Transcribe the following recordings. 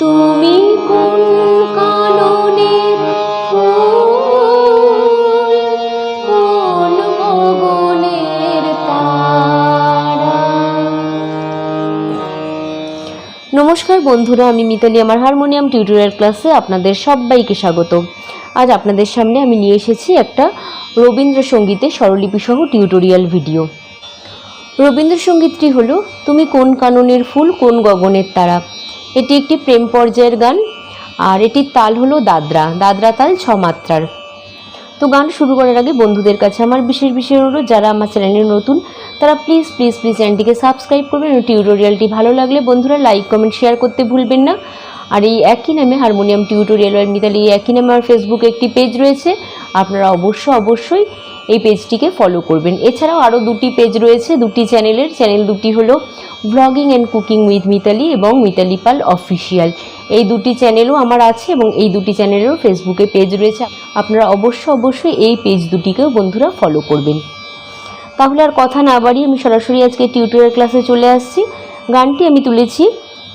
তুমি কোন কাননের ফুল কোন গগনের তারা? নমস্কার বন্ধুরা, আমি মিতালি, আমার হারমোনিয়াম টিউটোরিয়াল ক্লাসে আপনাদের সবাইকে স্বাগত। আজ আপনাদের সামনে আমি নিয়ে এসেছি একটা রবীন্দ্রসঙ্গীতের স্বরলিপিসহ টিউটোরিয়াল ভিডিও। রবীন্দ্রসঙ্গীতটি হলো, তুমি কোন কাননের ফুল, কোন গগনের তারা? এটি একটি প্রেম পর্যায়ের গান, আর এটির তাল হলো দাদরা। দাদরা তাল ছ মাত্রার। তো গান শুরু করার আগে বন্ধুদের কাছে আমার বিশেষ বিশেষ হলো যারা আমার চ্যানেলে নতুন, তারা প্লিজ প্লিজ প্লিজ চ্যানেলটিকে সাবস্ক্রাইব করবেন। টিউটোরিয়ালটি ভালো লাগলে বন্ধুরা লাইক কমেন্ট শেয়ার করতে ভুলবেন না। আর এই একই নামে হারমোনিয়াম টিউটোরিয়াল আর মিতালি, এই একই নামে আমার ফেসবুকে একটি পেজ রয়েছে। আপনারা অবশ্য অবশ্যই এই পেজটিকে ফলো করবেন। এছাড়াও আরও দুটি পেজ রয়েছে, দুটি চ্যানেলের চ্যানেল দুটি হলো blogging and cooking with Mitali এবং মিতালি পাল অফিসিয়াল এই দুটি চ্যানেলও আমার আছে এবং এই দুটি চ্যানেলেরও ফেসবুকে পেজ রয়েছে। আপনারা অবশ্য অবশ্যই এই পেজ দুটিকেও বন্ধুরা ফলো করবেন। তাহলে আর কথা না বাড়িয়ে আমি সরাসরি আজকে টিউটোরিয়াল ক্লাসে চলে আসছি। গানটি আমি তুলেছি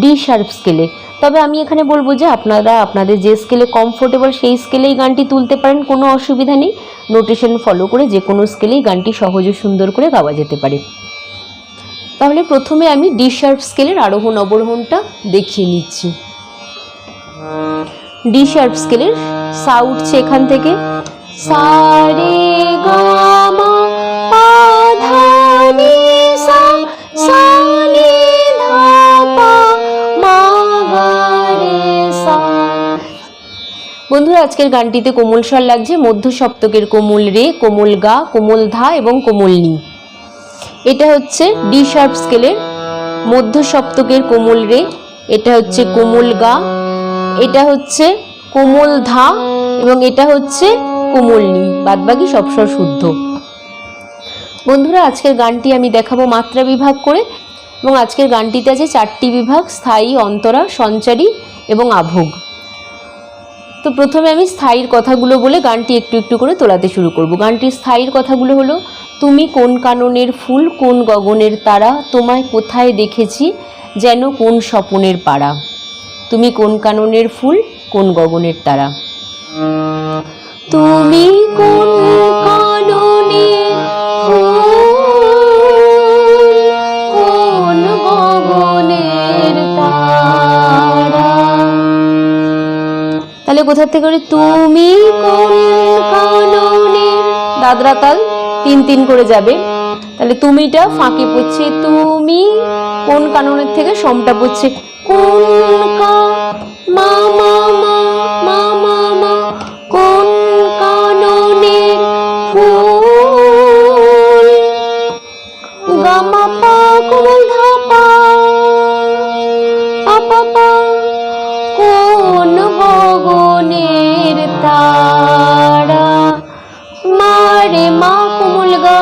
ডি শার্প স্কেলে তবে আমি এখানে বলব যে আপনারা, আপনাদের যে স্কেলে কমফোর্টেবল সেই স্কেলেই গানটি তুলতে পারেন, কোনো অসুবিধা নেই। নোটেশন ফলো করে যে কোনো স্কেলেই গানটি সহজে সুন্দর করে গাওয়া যেতে পারে। তাহলে প্রথমে আমি ডি শার্প স্কেলের আরোহণ অবরোহণটা দেখিয়ে নিচ্ছি। ডি শার্প স্কেলের সা উঠছে এখান থেকে। সা রে সা সা বন্ধুরা, আজকের গানটিতে কোমল স্বর লাগছে, মধ্য সপ্তকের কোমল রে, কোমল গা, কোমল ধা এবং কোমল নি। এটা হচ্ছে ডি শার্প স্কেলের মধ্য সপ্তকের কোমল রে, এটা হচ্ছে কোমল গা, এটা হচ্ছে কোমল ধা এবং এটা হচ্ছে কোমল নি। বাদবাকি সব স্বর শুদ্ধ। বন্ধুরা, আজকের গানটি আমি দেখাবো মাত্রা বিভাগ করে এবং আজকের গানটিতে আছে চারটি বিভাগ, স্থায়ী, অন্তরা, সঞ্চারী এবং আভোগ। তো প্রথমে আমি স্থায়ীর কথাগুলো বলে গানটি একটু একটু করে তোলাতে শুরু করব। গানটির স্থায়ীর কথাগুলো হলো, তুমি কোন কাননের ফুল, কোন গগনের তারা, তোমায় কোথায় দেখেছি যেন কোন স্বপনের পাড়া? তুমি কোন কাননের ফুল, কোন গগনের তারা? কোথা থেকে করে তুমি দাদরা তাল তিন তিন করে যাবে। তাহলে তুমিটা ফাঁকি পড়ছে তুমি কোন কাননের থেকে সমটা পড়ছে কোন কা মা মা তারা মারে মা কোমল গা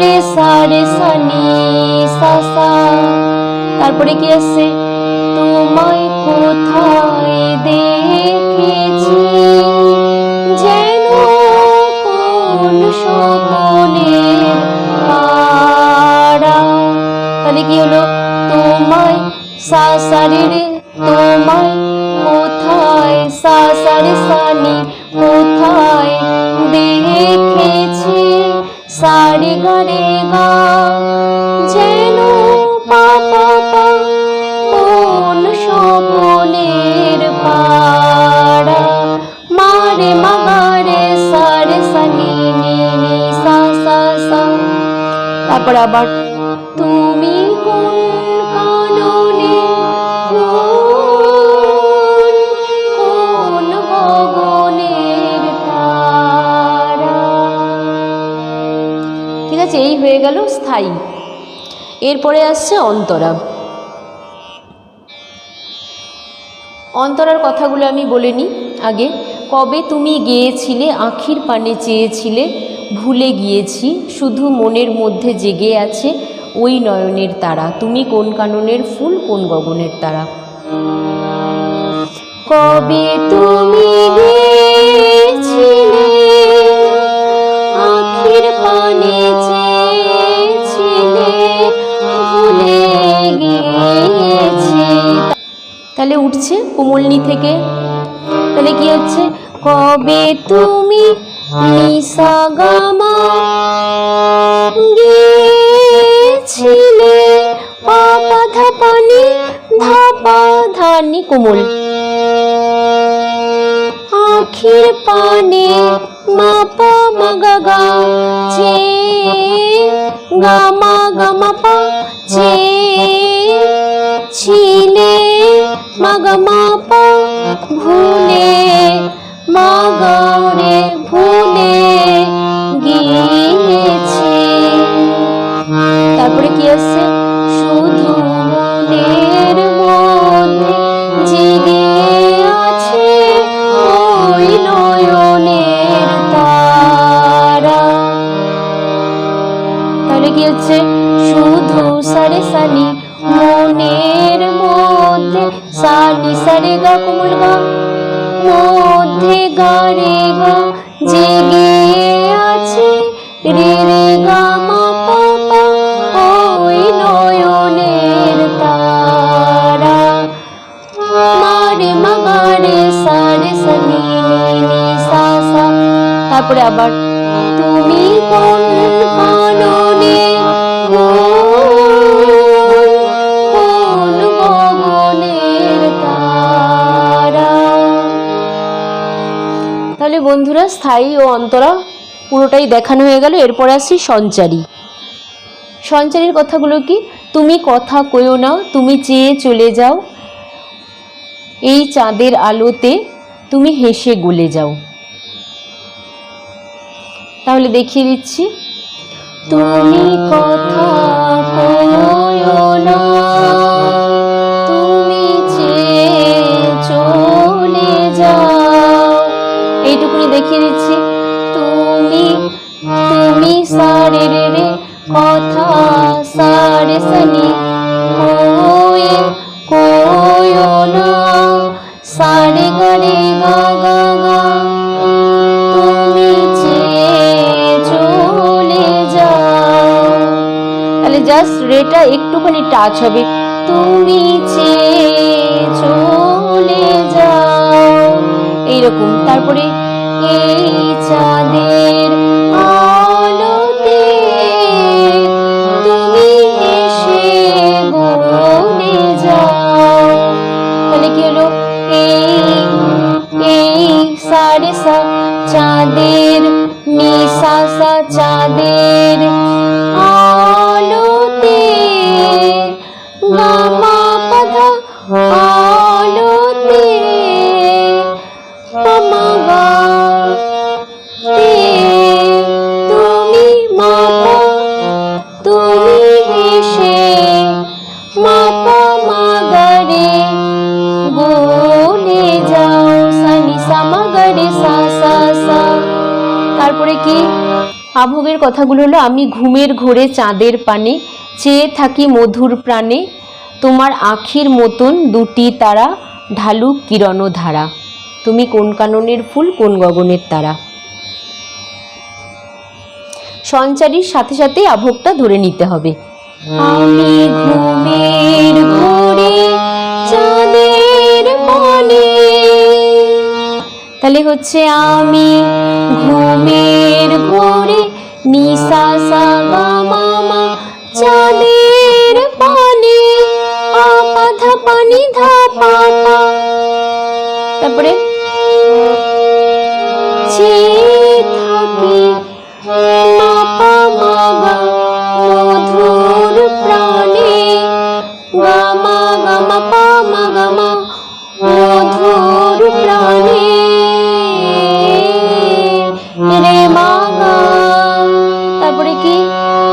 রে সা রে সা নি সা সা তারপরে কি আছে তোমায় কোথায় দেখেছি? যেন কোন স্বপনের পাড়া তাহলে কি হলো? তোমায় সা সা রে রে তোমায় কোথায় সা সা রে সা নি কোথায় দেখেছি? সারে গা রে গা যেন পা পা পা কোন স্বপনের পাড়া মারে মাগারে সারে সা নি নি নি, সা সা সা। তারপর আবার স্থায়ী এরপরে আসছে অন্তরা। অন্তরার কথাগুলো আমি বলে নিই আগে। কবে তুমি গিয়েছিলে, আখির পানে চেয়েছিলে, ভুলে গিয়েছি, শুধু মনের মধ্যে জেগে আছে ওই নয়নের তারা। তুমি কোন কাননের ফুল, কোন গগনের তারা? কবে তুমি তাহলে উঠছে কোমলনি থেকে। তাহলে কি হচ্ছে? কবে তুমি নিসা গামা গেছিলে পাপা ধাপানি ধাপা ধানি কোমল। আখির পানে মাপা মাগা গা চে গামা গামা পা চে ছিলে মাগা মাপা ভুলে, মাগরে ভুলে গিয়েছে। তারপরে কি আসছে শুধু মনের মধ্যে জেগে আছে ওই নয়নের তারা। তাহলে কি হচ্ছে শুধু সারে সানি মনের মধ্যে সানি সারে গা কোমল গা মধ্যে গা রে গা জেগে আছে। রে রে গা মা পা ওই নয়নের তারা। মারে মাগারে সারে সানি সা সা। তারপরে আবার বন্ধুরা, স্থায়ী ও অন্তরা পুরোটাই দেখানো হয়ে গেল। এরপরে আসছি সঞ্চারী। সঞ্চারীর কথাগুলো কি? তুমি কথা কইও না, তুমি চেয়ে চলে যাও। এই চাঁদের আলোতে তুমি হেসে গলে যাও। তাহলে দেখিয়ে দিচ্ছি। তুমি কথা কইও না। জাস্ট রেটা একটুখানি টাচ হবে। তুমি চলে যাও। এইরকম। তারপরে এই চাঁদের যাও। কি হলো? সা চাঁদের নিসা সা চাঁদের তুমি মাপা তুমি এসে মাপা মাগারে গলে যাও, সানি সামাগারে সা সা সা। তারপরে কি? আভোগের কথাগুলো হলো, আমি ঘুমের ঘোরে চাঁদের পানে, চেয়ে থাকি মধুর প্রাণে, তোমার আখির মতন দুটি তারা, ঢালু কিরণ ধারা তুমি কোন কাননের ফুল, কোন গগনের তারা? সঞ্চারীর সাথে সাথে আভোগটা ধরে নিতে হবে। আমি তাহলে হচ্ছে আমি গামা গামা পা, মা গামা, মধুর প্রাণে। রে মাগা তারপরে কি?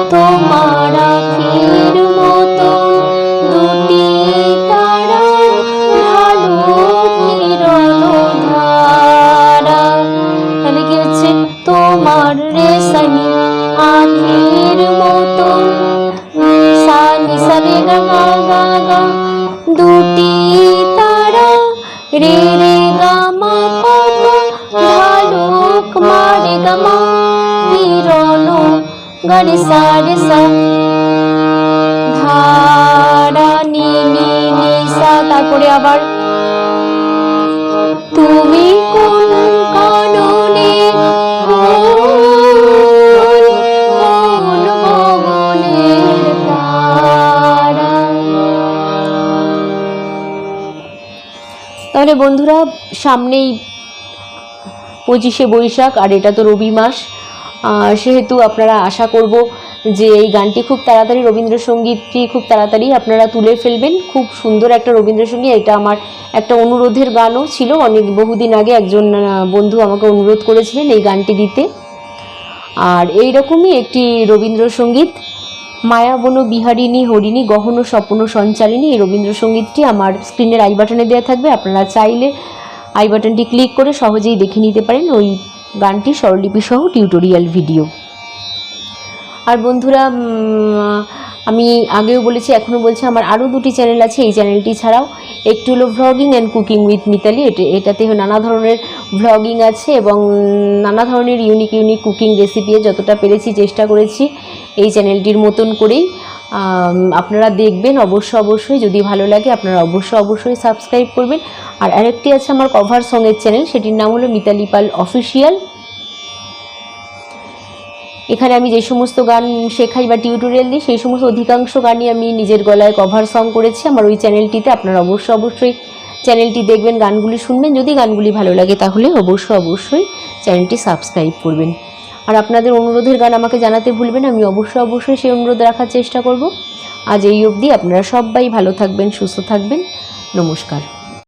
তোমার আখির মতো দুটি তারা, ঢালু কিরণ ধারা। তাহলে কি হচ্ছে? তোমার রেশানি আখির মতো। সানি গা গা গা গা দুটি তারা, রে রে গামা মা পা পা ঢালুক মারে গামা কিরণ গারে সারে সা। ধারা নি নি সা, তারপরে আবার তুমি তাহলে বন্ধুরা, সামনেই পঁচিশে বৈশাখ, আর এটা তো রবি মাস। সেহেতু আপনারা আশা করব যে এই গানটি খুব তাড়াতাড়ি রবীন্দ্রসঙ্গীতটি খুব তাড়াতাড়ি আপনারা তুলে ফেলবেন। খুব সুন্দর একটা রবীন্দ্রসঙ্গীত এটা আমার একটা অনুরোধের গানও ছিল। অনেক বহুদিন আগে একজন বন্ধু আমাকে অনুরোধ করেছিলেন এই গানটি দিতে। আর এই রকমই একটি রবীন্দ্রসঙ্গীত। মায়াবন বিহারিণী, হরিণী, গহন, স্বপ্ন, সঞ্চারিণী এই রবীন্দ্রসঙ্গীতটি আমার স্ক্রিনের আই বাটনে দেওয়া থাকবে। আপনারা চাইলে আই বাটনটি ক্লিক করে সহজেই দেখে নিতে পারেন ওই গানটি স্বরলিপি সহ টিউটোরিয়াল ভিডিও। আর বন্ধুরা আমি আগেও বলেছি, এখনও বলছি, আমার আরও দুটি চ্যানেল আছে, এই চ্যানেলটি ছাড়াও একটি হলো vlogging and cooking with Mitali এটা, এটাতে নানা ধরনের ভ্লগিং আছে এবং নানা ধরনের ইউনিক ইউনিক কুকিং রেসিপি যতটা পেরেছি চেষ্টা করেছি এই চ্যানেলটির মতন করেই। আপনারা দেখবেন অবশ্য, অবশ্যই, যদি ভালো লাগে আপনারা অবশ্য, অবশ্যই সাবস্ক্রাইব করবেন। আর আরেকটি আছে আমার কভার সঙের চ্যানেল সেটির নাম হলো মিতালি পাল অফিসিয়াল এখানে আমি যে সমস্ত গান শেখাই বা টিউটোরিয়াল দিই, সেই সমস্ত অধিকাংশ গানই আমি নিজের গলায় কভার সং করেছি। আমার ওই চ্যানেলটিতে আপনারা অবশ্যই অবশ্যই চ্যানেলটি দেখবেন, গানগুলি শুনবেন। যদি গানগুলি ভালো লাগে তাহলে অবশ্যই অবশ্যই চ্যানেলটি সাবস্ক্রাইব করবেন। আর আপনাদের অনুরোধের গান আমাকে জানাতে ভুলবেন, আমি অবশ্যই অবশ্যই সেই অনুরোধ রাখার চেষ্টা করব। আজ এই অবধি আপনারা সবাই ভালো থাকবেন, সুস্থ থাকবেন। নমস্কার।